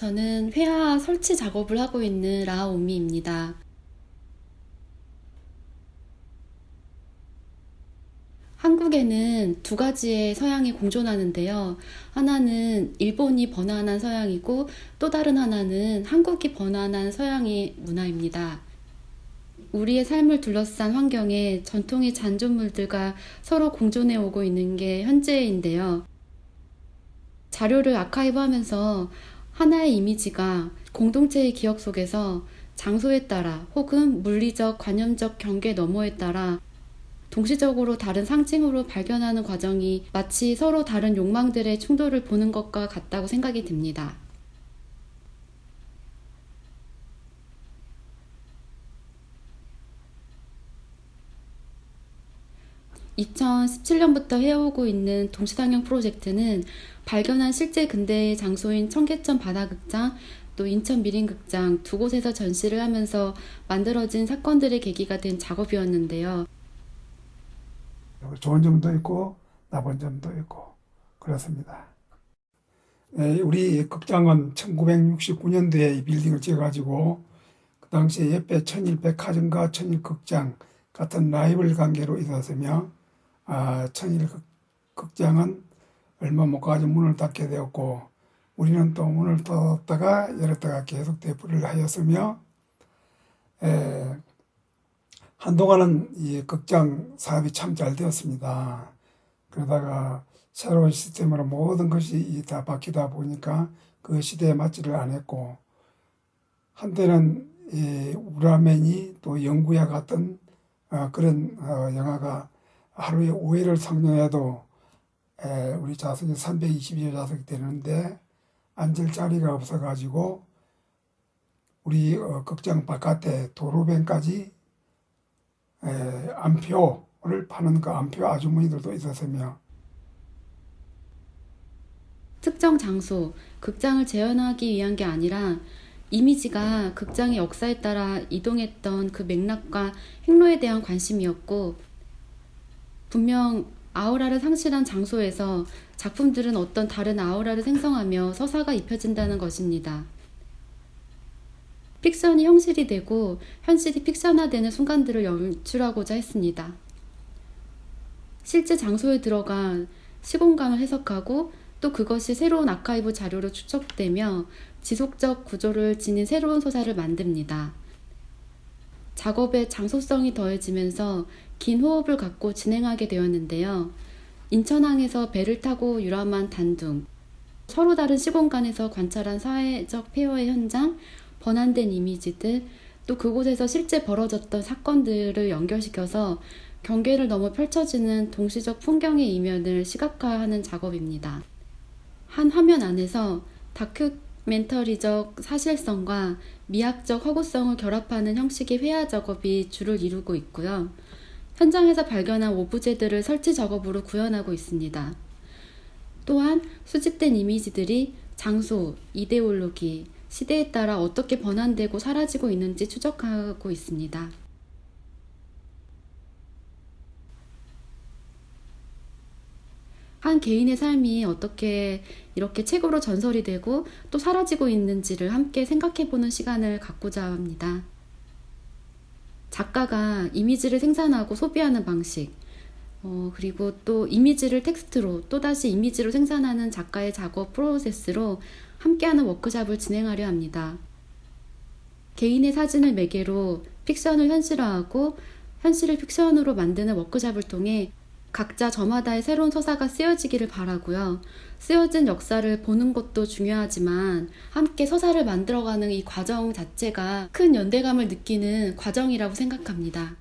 저는 회화 설치 작업을 하고 있는 라오미입니다. 한국에는 두 가지의 서양이 공존하는데요. 하나는 일본이 번안한 서양이고 또 다른 하나는 한국이 번안한 서양의 문화입니다. 우리의 삶을 둘러싼 환경에 전통의 잔존물들과 서로 공존해 오고 있는 게 현재인데요. 자료를 아카이브 하면서 하나의 이미지가 공동체의 기억 속에서 장소에 따라 혹은 물리적, 관념적 경계 너머에 따라 동시적으로 다른 상징으로 발견하는 과정이 마치 서로 다른 욕망들의 충돌을 보는 것과 같다고 생각이 듭니다. (2017년부터) 해오고 있는 동시상영 프로젝트는 발견한 실제 근대의 장소인 청계천 바다극장 또 인천 미림극장 두 곳에서 전시를 하면서 만들어진 사건들의 계기가 된 작업이었는데요. 좋은 점도 있고 나쁜 점도 있고 그렇습니다. 네, 우리 극장은 1969년도에 이 빌딩을 지어가지고 그 당시에 옆에 천일백화점과 천일극장 같은 라이벌 관계로 있었으며 아, 천일극장은 얼마 못 가지고 문을 닫게 되었고 우리는 또 문을 닫았다가 열었다가 계속 되풀이를 하였으며 에, 한동안은 이 극장 사업이 참 잘 되었습니다. 그러다가 새로운 시스템으로 모든 것이 다 바뀌다 보니까 그 시대에 맞지를 않았고 한때는 이 우라맨이 또 영구야 같은 어, 그런 어, 영화가 하루에 5회를 상영해도 에, 우리 좌석이 322여 좌석이 되는데 앉을 자리가 없어가지고 우리 어, 극장 바깥에 도로변까지 에, 암표를 파는 그 암표 아주머니들도 있었으며. 특정 장소, 극장을 재현하기 위한 게 아니라 이미지가 극장의 역사에 따라 이동했던 그 맥락과 행로에 대한 관심이었고 분명 아우라를 상실한 장소에서 작품들은 어떤 다른 아우라를 생성하며 서사가 입혀진다는 것입니다. 픽션이 형실이 되고 현실이 픽션화되는 순간들을 연출하고자 했습니다. 실제 장소에 들어간 시공간을 해석하고 또 그것이 새로운 아카이브 자료로 추적되며 지속적 구조를 지닌 새로운 소사를 만듭니다. 작업에 장소성이 더해지면서 긴 호흡을 갖고 진행하게 되었는데요. 인천항에서 배를 타고 유람한 단둥, 서로 다른 시공간에서 관찰한 사회적 폐허의 현장, 번안된 이미지들, 또 그곳에서 실제 벌어졌던 사건들을 연결시켜서 경계를 넘어 펼쳐지는 동시적 풍경의 이면을 시각화하는 작업입니다. 한 화면 안에서 다큐멘터리적 사실성과 미학적 허구성을 결합하는 형식의 회화 작업이 주를 이루고 있고요. 현장에서 발견한 오브제들을 설치 작업으로 구현하고 있습니다. 또한 수집된 이미지들이 장소, 이데올로기, 시대에 따라 어떻게 번안되고 사라지고 있는지 추적하고 있습니다. 한 개인의 삶이 어떻게 이렇게 책으로 전설이 되고 또 사라지고 있는지를 함께 생각해 보는 시간을 갖고자 합니다. 작가가 이미지를 생산하고 소비하는 방식, 어, 그리고 또 이미지를 텍스트로 또다시 이미지로 생산하는 작가의 작업 프로세스로 함께하는 워크샵을 진행하려 합니다. 개인의 사진을 매개로 픽션을 현실화하고 현실을 픽션으로 만드는 워크샵을 통해 각자 저마다의 새로운 서사가 쓰여지기를 바라고요. 쓰여진 역사를 보는 것도 중요하지만 함께 서사를 만들어가는 이 과정 자체가 큰 연대감을 느끼는 과정이라고 생각합니다.